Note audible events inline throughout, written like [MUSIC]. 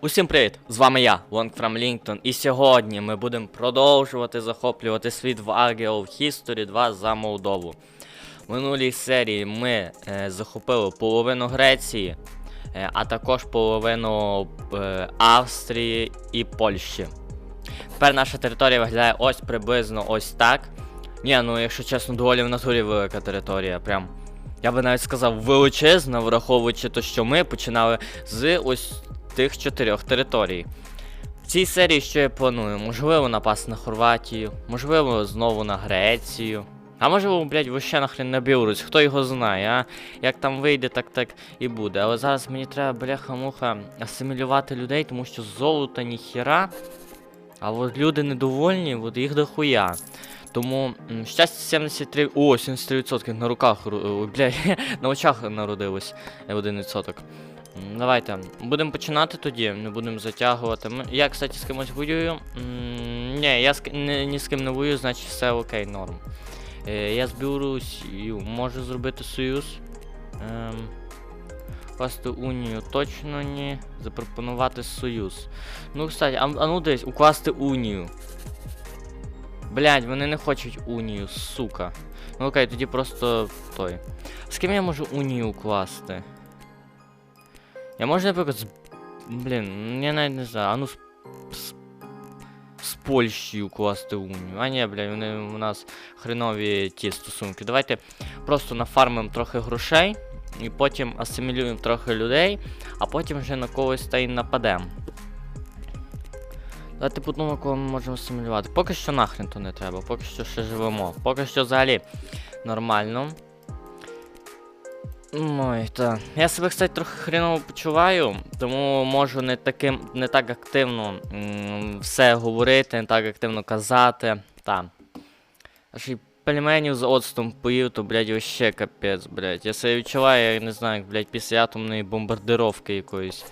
Усім привіт! З вами я, Лонг Фрам Лінктон, і сьогодні ми будемо продовжувати захоплювати світ в Argue of History 2 за Молдову. В минулій серії ми е, захопили половину Греції, е, а також половину е, Австрії і Польщі. Тепер наша територія виглядає ось приблизно ось так. Ні, ну якщо чесно, доволі в натурі велика територія. Прям. Я би навіть сказав величезна, враховуючи те, що ми починали з ось тих чотирьох територій. В цій серії що я планую? Можливо, напасти на Хорватію, можливо, знову на Грецію. А можливо, блядь, вообще нахрен на Білорусь, хто його знає, а? Як там вийде, так так і буде. Але зараз мені треба, бляха-муха, асимілювати людей, тому що золота ніхіра. А от люди недовольні, от їх дохуя. Тому щастя 73. О, 73% на руках, бля, [LAUGHS] на очах народилось е, 1%. Давайте, будемо починати тоді, не будемо затягувати. Я, кстати, з кимось воюю. Ні, я ні, ні з ким не воюю, значить все окей, норм. Е, Я з Білорусією можу зробити союз. Ем, укласти унію точно ні. Запропонувати союз. Ну, кстати, а, а ну десь, укласти унію. Блять, вони не хочуть унію, сука. Ну окей, тоді просто той. З ким я можу унію укласти? Я можу, наприклад, з. Блін, я навіть не знаю, а ну з. з, з Польщею укласти унію. А ні, блядь, вони у нас хренові ті стосунки. Давайте просто нафармимо трохи грошей, і потім асимілюємо трохи людей, а потім вже на когось та й нападемо. Давайте подумаємо, кого ми можемо симулювати. Поки що нахрен то не треба, поки що ще живемо. Поки що взагалі нормально. Ой, так. Я себе, кстати, трохи хреново почуваю, тому можу не таким, не так активно м, все говорити, не так активно казати. Та. Аж і пельменів з оцтом поїв, то, блядь, вообще капець, блядь. Я себе відчуваю, я не знаю, як, блядь, після атомної бомбардировки якоїсь.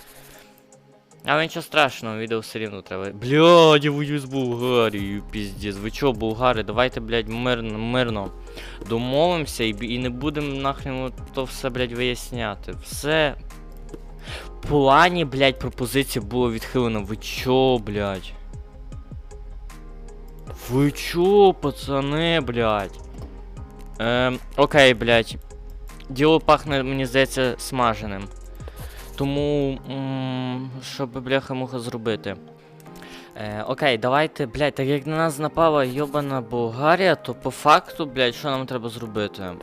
Але нічого страшного, відео все рівно треба. Блядь, я воюю з Болгарією, піздець. Ви чо, болгари, давайте, блядь, мирно, мирно домовимося і, і не будемо нахрен то все, блядь, виясняти. Все. В плані, блядь, пропозиція було відхилено. Ви чо, блядь? Ви чо, пацани, блядь? Ем, окей, блядь. Діло пахне, мені здається, смаженим. Тому, що би бляха-муха зробити? Е, окей, давайте, блядь, так як на нас напала йобана Болгарія, то по факту, блядь, що нам треба зробити? М,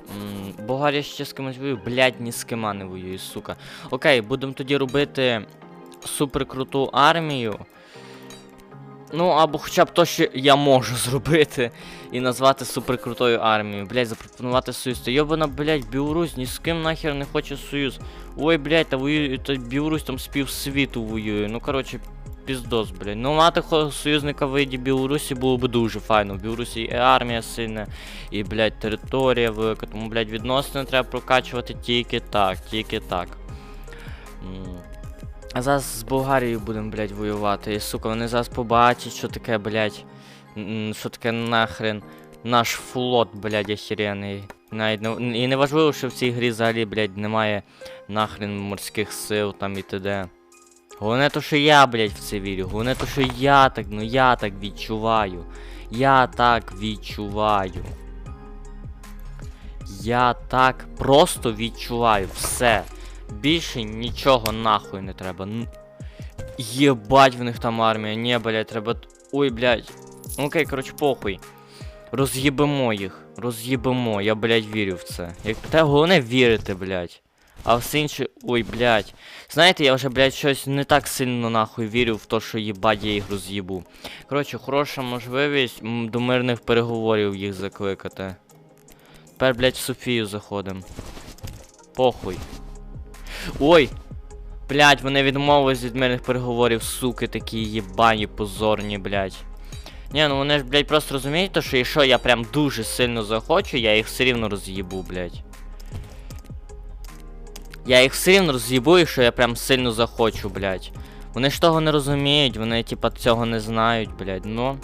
Болгарія ще з кимось воює, блядь, ні з кима не воює, сука. Окей, будемо тоді робити суперкруту армію. Ну, або хоча б то, що я можу зробити і назвати суперкрутою армією. Блядь, запропонувати союз. Та йобана, блядь, Білорусь ні з ким нахер не хоче союз. Ой, блядь, та воює, та Білорусь там з півсвіту воює. Ну, коротше, піздос, блядь. Ну, мати союзника в виді Білорусі було б дуже файно. В Білорусі і армія сильна, і, блядь, територія велика. Тому, блядь, відносини треба прокачувати тільки так, тільки так. А зараз з Болгарією будемо, блядь, воювати. І, сука, вони зараз побачать, що таке, блядь. Що таке нахрен. Наш флот, блядь, охеренний. Навіть не, і не важливо, що в цій грі взагалі, блядь, немає нахрен морських сил там і т.д. Головне то, що я, блядь, в це вірю. Головне то, що я так, ну я так відчуваю. Я так відчуваю. Я так просто відчуваю. Все. Більше нічого нахуй не треба. Єбать в них там армія. Ні, блядь, треба. Ой, блядь. Окей, коротше, похуй. Роз'їбемо їх. Роз'їбемо. Я, блядь, вірю в це. Як... Та головне вірити, блядь. А все інше. Ой, блядь. Знаєте, я вже, блядь, щось не так сильно нахуй вірю в те, що їбать я їх роз'їбу. Коротше, хороша можливість до мирних переговорів їх закликати. Тепер, блядь, в Софію заходимо. Похуй. Ой! Блядь, вони відмовились від мирних переговорів, суки такі єбані, позорні, блядь. Ні, ну вони ж, блядь, просто розуміють, що якщо я прям дуже сильно захочу, я їх все рівно роз'їбу, блядь. Я їх все рівно роз'їбу, якщо я прям сильно захочу, блядь. Вони ж того не розуміють, вони типа цього не знають, блядь, ну.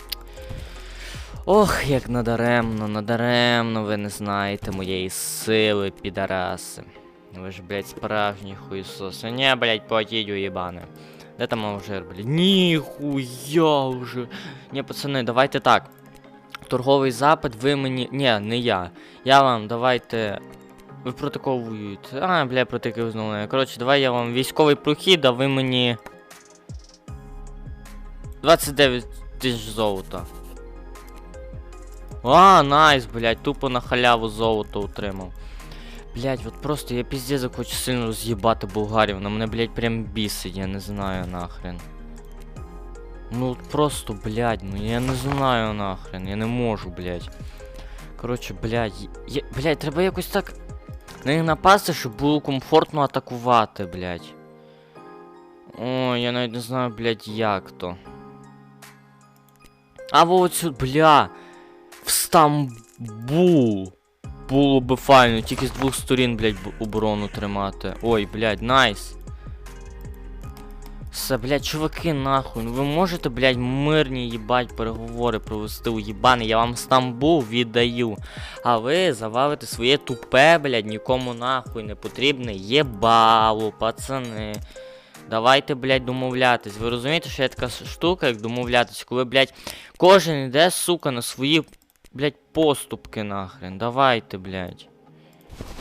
Ох, як надаремно, надаремно ви не знаєте моєї сили, підараси. Ви ж, блядь, справжні хуйсоси. Ні, блядь, платіть уєбане. Де там Алжир, блядь? Ніхуя вже. Ні, пацани, давайте так. Торговий запит, ви мені. Ні, не я. Я вам давайте. Ви проти кого воюєте? А, бля, проти яких знову. Коротше, давай я вам військовий прохід, а ви мені. 29 тисяч золота. А, найс, блядь, тупо на халяву золото отримав. Блядь, от просто я піздець хочу сильно роз'їбати Болгарію. Вона мене, блядь, прям бісить, я не знаю нахрен. Ну просто, блядь, ну я не знаю нахрен, я не можу, блядь. Коротше, блядь, я, блядь, треба якось так на них напасти, щоб було комфортно атакувати, блядь. О, я навіть не знаю, блядь, як то. А вот сюди, бля. В Стамбул. Було би файно, тільки з двох сторін, блядь, оборону тримати. Ой, блядь, найс. Все, блядь, чуваки, нахуй. Ну ви можете, блядь, мирні їбать переговори провести у їбани. Я вам Стамбул віддаю. А ви завалите своє тупе, блядь, нікому нахуй не потрібне єбало, пацани. Давайте, блядь, домовлятись. Ви розумієте, що є така штука, як домовлятись, коли, блядь, кожен іде, сука, на свої, блядь, поступки нахрен. Давайте, блядь.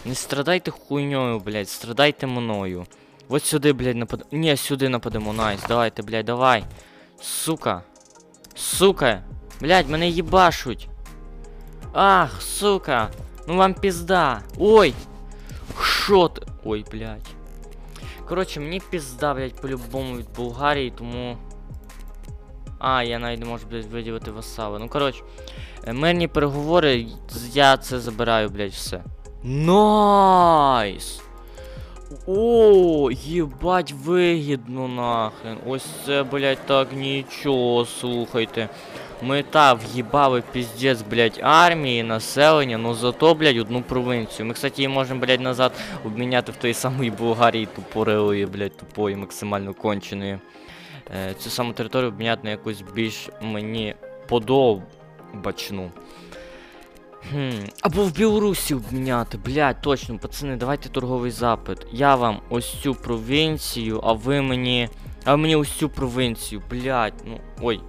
Не страдайте хуйньою, блядь, страдайте мною. Вот сюди, блядь, напад... Ні, сюди нападемо, найс. Давайте, блядь, давай. Сука. Сука. Блядь, мене їбашуть. Ах, сука. Ну вам пізда. Ой. Шо ти? Ой, блядь. Коротше, мені пізда, блядь, по-любому від Болгарії, тому. А, я навіть не можу, блядь, виділити васали. Ну, коротше, е, мирні переговори, я це забираю, блядь, все. Найс! О, єбать, вигідно нахрен. Ось це, блядь, так нічого, слухайте. Ми та в'їбали піздець, блядь, армії, населення, ну зато, блядь, одну провинцію. Ми, кстати, її можемо, блядь, назад обміняти в той самої Болгарії тупорилої, блядь, тупої, максимально конченої. Е, цю саму територію обміняти на якусь більш мені подобачну. Хм. Або в Білорусі обміняти, блядь, точно, пацани, давайте торговий запит. Я вам ось цю провінцію, а ви мені. А ви мені ось цю провінцію, блядь, ну. Ой.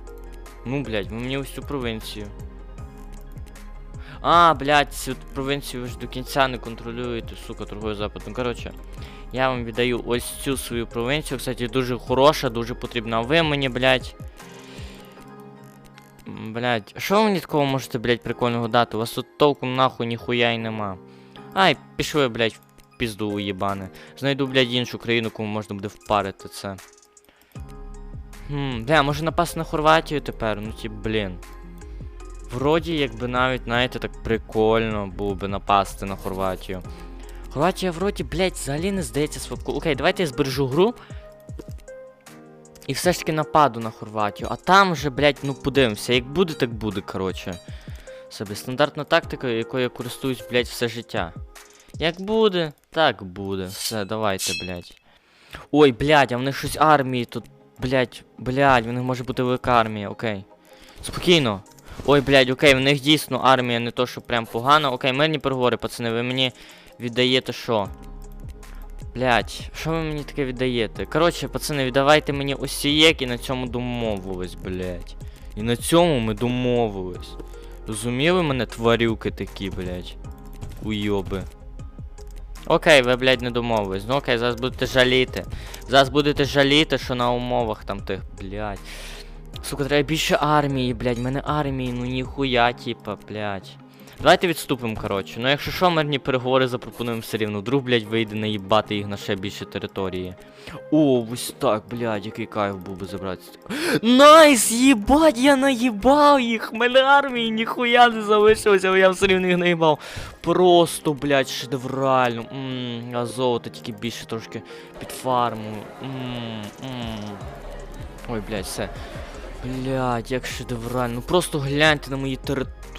Ну, блядь, ви мені ось цю провінцію. А, блядь, цю провінцію ви ж до кінця не контролюєте, сука, торговий запит. Ну, коротше, я вам віддаю ось цю свою провінцію. Кстати, дуже хороша, дуже потрібна. А ви мені, блядь. М, Блядь, що ви мені такого можете, блядь, прикольного дати? У вас тут толком нахуй ніхуя й нема. Ай, пішли, блядь, в пізду уїбане. Знайду, блядь, іншу країну, кому можна буде впарити це. Хм, бля, може напасти на Хорватію тепер? Ну ті, блін. Вроді, якби навіть, знаєте, так прикольно було би напасти на Хорватію. Хорватія вроді, блядь, взагалі не здається слабко. Окей, давайте я збережу гру. І все ж таки нападу на Хорватію. А там вже, блядь, ну подивимося. Як буде, так буде, коротше. Собі стандартна тактика, якою я користуюсь, блядь, все життя. Як буде, так буде. Все, давайте, блядь. Ой, блядь, а в них щось армії тут. Блядь, блядь, в них може бути велика армія, окей. Спокійно. Ой, блядь, окей, в них дійсно армія не то, що прям погана. Окей, мирні переговори, пацани, ви мені віддаєте що? Блять, що ви мені таке віддаєте? Коротше, пацани, віддавайте мені осієк і на цьому домовились, блять. І на цьому ми домовились. Розуміли мене тварюки такі, блять. Уйоби. Окей, ви, блядь, не домовились. Ну окей, зараз будете жаліти. Зараз будете жаліти, що на умовах там тих, блядь. Сука, треба більше армії, блядь. Мене армії, ну ніхуя, типа, блядь. Давайте відступимо, коротше. Ну якщо що, мирні переговори запропонуємо все рівно. Вдруг, блядь, вийде наїбати їх на ще більше території. О, ось так, блядь, який кайф був би забрати. Найс, їбать, я наїбав їх! Мене армії ніхуя не залишилося, але я все рівно їх наїбав. Просто, блядь, шедеврально. Ммм, а золото тільки більше трошки під фарму. Ммм, ммм. Ой, блядь, все. Блядь, як шедеврально. Ну просто гляньте на мої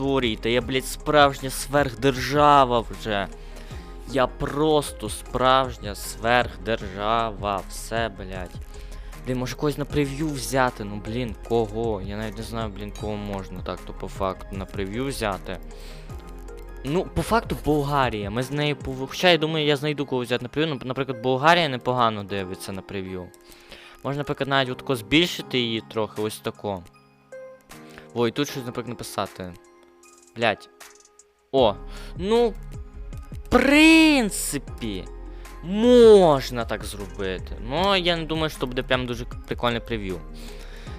території. Та я, блядь, справжня сверхдержава вже. Я просто справжня сверхдержава. Все, блядь. Блін, може когось на прев'ю взяти. Ну блін, кого? Я навіть не знаю, блін, кого можна так то по факту на прев'ю взяти. Ну, по факту Болгарія. Ми з нею пов... Хоча я думаю, я знайду кого взяти на прев'ю. Ну, Наприклад, Болгарія непогано дивиться на прев'ю. Можна, наприклад, навіть отако збільшити її трохи, ось тако. Ой, тут щось, наприклад, написати. Блять. О, ну. В принципі. Можна так зробити. Ну, я не думаю, що буде прям дуже прикольне прев'ю.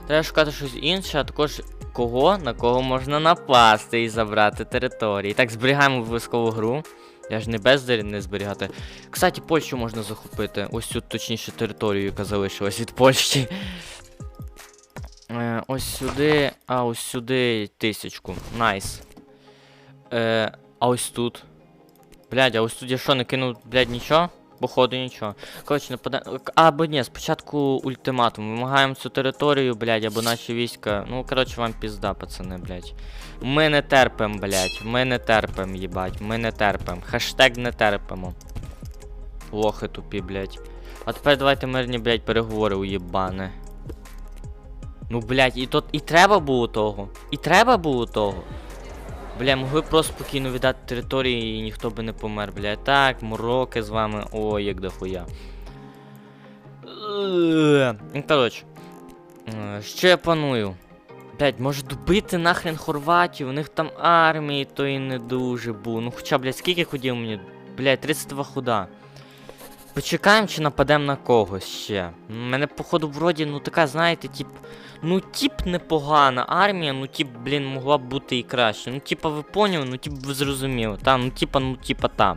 Треба шукати щось інше, а також кого, на кого можна напасти і забрати території. Так, зберігаємо обов'язково гру. Я ж не бездарі не зберігати. Кстати, Польщу можна захопити. Ось цю точніше територію, яка залишилась від Польщі. Е, ось сюди, а ось сюди тисячку. Найс. Е, а ось тут. Блядь, а ось тут я що, не кинув, блядь, нічого? Походу нічого. Коротше, нападе. Або ні, спочатку ультиматум. Вимагаємо цю територію, блядь, або наші війська. Ну, коротше, вам пізда, пацани, блядь. Ми не терпим, блядь. Ми не терпим, їбать. Ми не терпим. Хештег не терпимо. Лохи тупі, блядь. А тепер давайте мирні, блядь, переговори уєбане. Ну, блядь, і то і треба було того. І треба було того. Бля, могли просто спокійно віддати території і ніхто би не помер, бля. Так, мороки з вами. Ой, як дохуя. Коротше. Е, Що я паную? Блять, може добити нахрен Хорватію, у них там армії, то і не дуже бу. Ну хоча, блядь, скільки ходів мені? Блядь, 32 худа. Почекаємо чи нападемо на когось ще. У мене, походу, вроді, ну така, знаєте, тип. Ну, тип непогана армія, ну тип, блін, могла б бути і краще. Ну, типа, ви поняли, ну тип ви зрозуміли. Та, ну типа, ну типа та.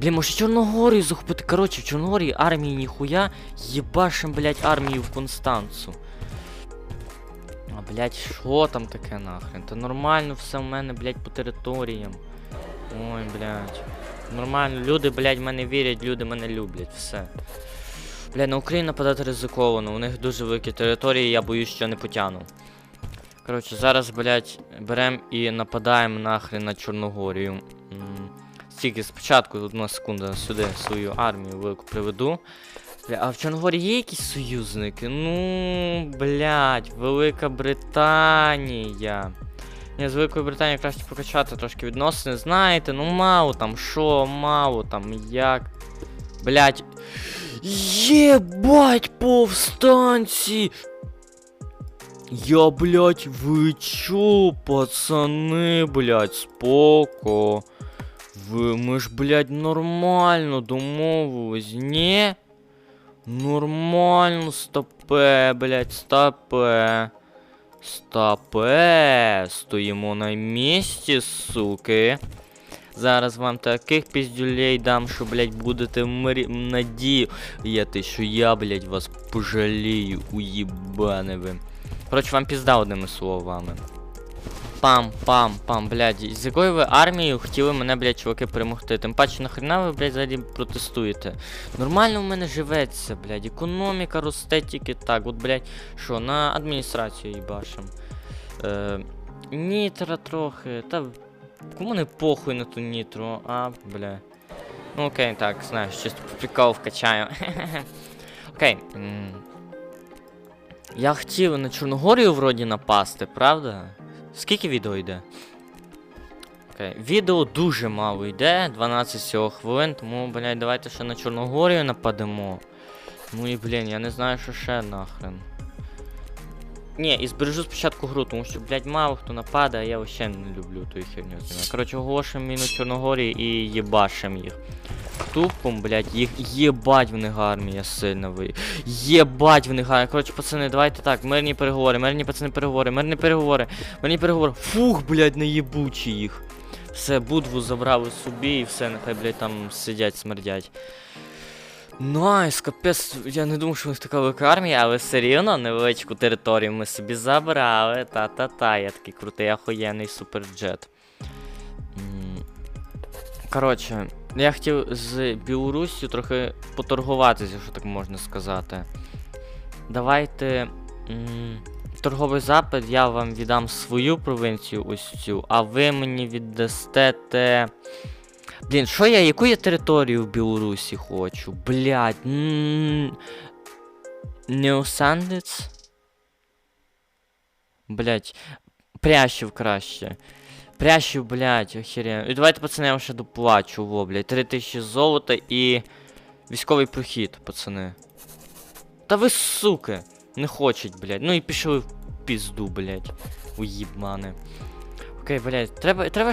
Блін, може Чорногорію захопити. Коротше, в Чорногорії армії ніхуя. Єбашим, блядь, армію в Констанцу. А, блядь, що там таке нахрен? Та нормально все в мене, блядь, по територіям. Ой, блядь. Нормально, люди, блядь, мене вірять, люди мене люблять, все. Бля, на Україну нападати ризиковано, у них дуже великі території, я боюсь, що не потягну. Коротше, зараз, блядь, беремо і нападаємо нахрен на Чорногорію. Стільки спочатку, одна секунда, сюди свою армію велику приведу. Бля, а в Чорногорії є якісь союзники? Ну, блядь, Велика Британія. Ні, з Великою Британією краще покачати трошки відносини. Знаєте, ну мало там, що, мало там, як. Блядь. Єбать, повстанці! Я, блядь, ви чо, пацани, блядь, споко. Ви, ми ж, блядь, нормально домовились, ні? Нормально, стопе, блядь, стопе. Стопе. Стоїмо на місці, суки. Зараз вам таких піздюлей дам, що, блядь, будете мрі... надіяти, що я, блядь, вас пожалію, уїбане ви. Коротше, вам пізда одними словами. Пам-пам-пам, блядь, з якою ви армією хотіли мене, блядь, чуваки, перемогти? Тим паче, нахрена ви, блядь, взагалі протестуєте? Нормально в мене живеться, блядь, економіка росте тільки так. От, блядь, що, на адміністрацію їбашим. Е, нітра трохи, та кому не похуй на ту нітру, а, бля. Ну окей, так, знаєш, чисто по приколу вкачаю. [LAUGHS] Окей. Я хотів на Чорногорію вроді напасти, правда? Скільки відео йде? Окей, відео дуже мало йде, 12 всього хвилин, тому, блядь, давайте ще на Чорногорію нападемо. Ну і блін, я не знаю, що ще нахрен. Ні, і збережу спочатку гру, тому що, блядь, мало хто нападе, а я вообще не люблю ту херню. Коротше, оголошуємо міну Чорногорії і єбашим їх. Тупом, блядь, їх єбать в них армія сильна ви. Єбать в них армія. Коротше, пацани, давайте так, мирні переговори, мирні пацани переговори, мирні переговори, мирні переговори. Фух, блядь, наєбучі їх. Все, будву забрали собі і все, нехай, блядь, там сидять, смердять. Найс, капець, я не думав, що у них така велика армія, але все рівно невеличку територію ми собі забрали. Та-та-та, я такий крутий, охуєнний суперджет. Коротше, я хотів з Білоруссю трохи поторгуватися, якщо так можна сказати. Давайте. Торговий запит, я вам віддам свою провінцію ось цю, а ви мені віддасте те. Блін, що я, яку я територію в Білорусі хочу? Блядь. Неосандець? Блядь. Прящів краще. Прящів, блядь, охеренно. І давайте, пацани, я вам ще доплачу, во, блядь. 3000 золота і військовий прохід, пацани. Та ви суки! Не хочуть, блядь. Ну і пішли в пізду, блядь. Уїбмани. Окей, блядь, треба, треба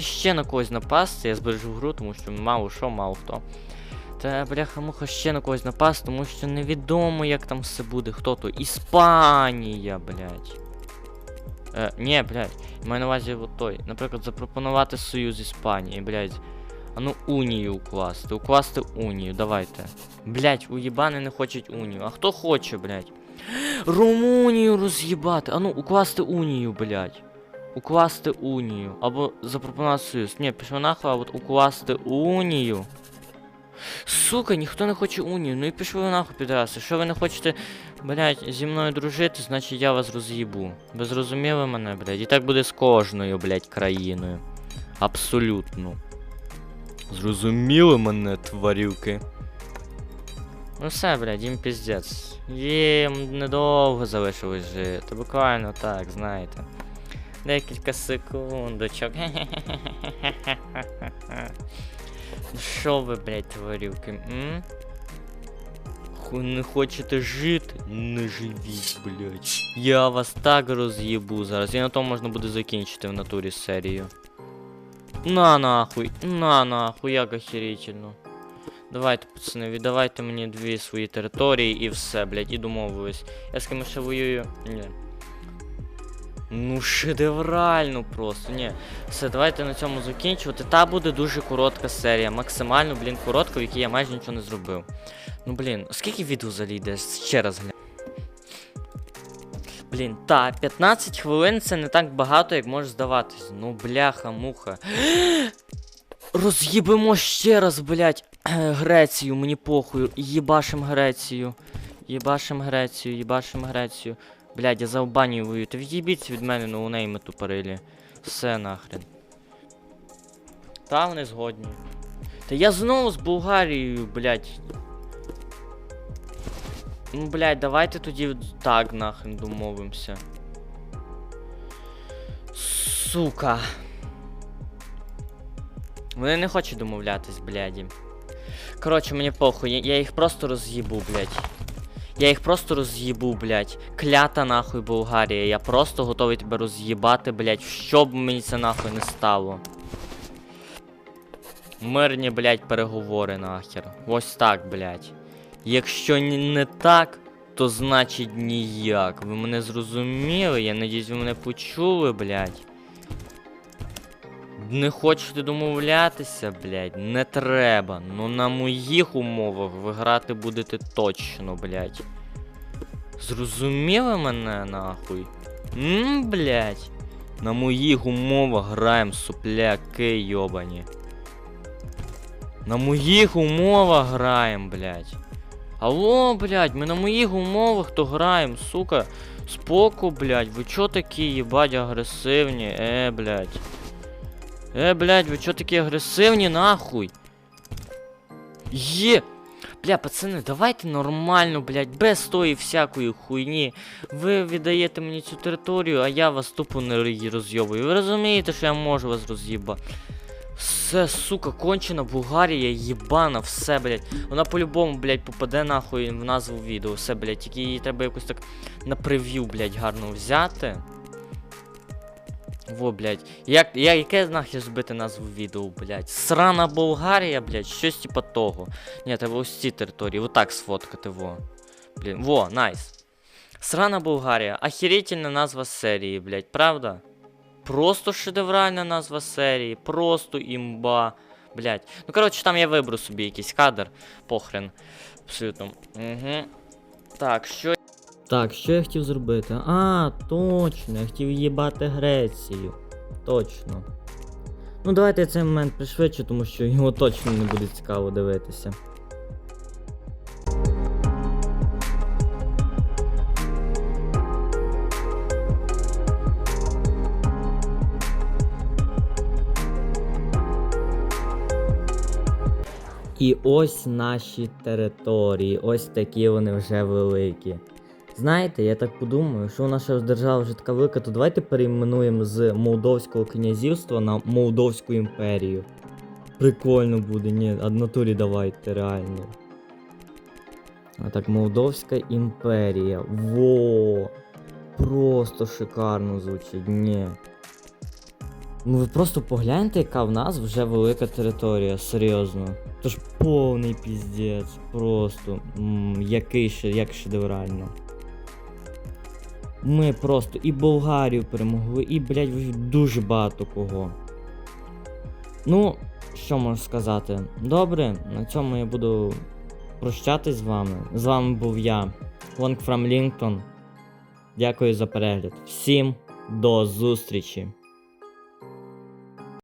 ще на когось напасти, я збережу гру, тому що мало що, мало хто. Треба, бляха, муха ще на когось напасти, тому що невідомо, як там все буде. Хто то? Іспанія, блядь. Е, ні, блядь, маю на увазі от той. Наприклад, запропонувати союз Іспанії, блядь. А ну унію укласти. Укласти унію, давайте. Блядь, уїбани не хочуть унію. А хто хоче, блядь? Румунію роз'їбати. А ну, укласти унію, блядь. Укласти унію. Або запропонувати союз. Ні, пішов нахуй, а от укласти унію. Сука, ніхто не хоче унію. Ну і пішли ви нахуй підраси. Що ви не хочете, блядь, зі мною дружити, значить я вас роз'їбу. Ви зрозуміли мене, блядь? І так буде з кожною, блядь, країною. Абсолютно. Зрозуміли мене, тварюки. Ну все, блядь, їм піздець. Їм недовго залишилось жити. Буквально так, знаєте. Декілька секундочок. [LAUGHS] Ну Що ви, блядь, тварюки, м? Не хочете жити? Не живіть, блядь. Я вас так роз'їбу зараз. І на тому можна буде закінчити в натурі серію. На нахуй, на нахуй, як охерительно. Давайте, пацани, віддавайте мені дві свої території і все, блядь, і домовились. Я з кимось ще воюю. Ні. Ну, шедеврально просто. Ні. Все, давайте на цьому закінчувати. Та буде дуже коротка серія. Максимально, блін, коротка, в якій я майже нічого не зробив. Ну, блін, скільки відео взагалі йде? Ще раз гля. Блін, та, 15 хвилин це не так багато, як може здаватись. Ну, бляха, муха. Роз'їбимо ще раз, блядь, [CLEARS THROAT] Грецію, мені похуй. Єбашим Грецію. Єбашим Грецію, єбашим Грецію. Блядь, я за Албанію воюю. Та від мене, ну у неї ми тупорилі. Все нахрен. Та вони згодні. Та я знову з Болгарією, блядь. Ну, блядь, давайте тоді так нахрен домовимося. Сука. Вони не хочуть домовлятись, бляді. Коротше, мені похуй, я їх просто роз'їбу, блядь. Я їх просто роз'їбу, блядь. Клята нахуй Болгарія. Я просто готовий тебе роз'їбати, блядь, що б мені це нахуй не стало. Мирні, блядь, переговори нахер. Ось так, блядь. Якщо не так, то значить ніяк. Ви мене зрозуміли? Я надіюсь, ви мене почули, блядь. Не хочете домовлятися, блядь? Не треба. Ну на моїх умовах ви грати будете точно, блядь. Зрозуміли мене нахуй? М, блядь. На моїх умовах граємо супляки йобані. На моїх умовах граємо, блядь. Алло, блядь, ми на моїх умовах то граємо, сука. Споку, блядь, ви чо такі, їбать, агресивні? Е, блядь. Е, блядь, ви чо такі агресивні, нахуй? Є! Бля, пацани, давайте нормально, блядь, без тої всякої хуйні. Ви віддаєте мені цю територію, а я вас тупо не роз'єбую. Ви розумієте, що я можу вас роз'їба? Все, сука, кончена Булгарія, їбана, все, блядь. Вона по-любому, блядь, попаде нахуй в назву відео. Все, блядь, тільки її треба якось так на прев'ю, блядь, гарно взяти. Во, блядь. Як, я, яке нахер збити назву відео, блядь? Срана Болгарія, блядь, щось типа того. Ні, треба ось ці території, отак сфоткати, во. Блін, во, найс. Срана Болгарія. Охерительна назва серії, блядь, правда? Просто шедевральна назва серії, просто імба. Блядь. Ну коротше, там я виберу собі якийсь кадр. Похрен. Абсолютно. Угу. Так, що. Так, що я хотів зробити? А, точно, я хотів їбати Грецію. Точно. Ну давайте я цей момент пришвидшу, тому що його точно не буде цікаво дивитися. І ось наші території, ось такі вони вже великі. Знаєте, я так подумаю, що наша держава вже така велика, то давайте перейменуємо з Молдовського князівства на Молдовську імперію. Прикольно буде, ні, а натурі давайте, реально. А так, Молдовська імперія. Во! Просто шикарно звучить. Ні. Ну ви просто погляньте, яка в нас вже велика територія, серйозно. Тож повний піздець. Просто. м, який ще, як шедеврально. Ми просто і Болгарію перемогли, і, блядь, дуже багато кого. Ну, що можу сказати? Добре, на цьому я буду прощатись з вами. З вами був я, Лонг Фрам Лінктон. Дякую за перегляд. Всім до зустрічі!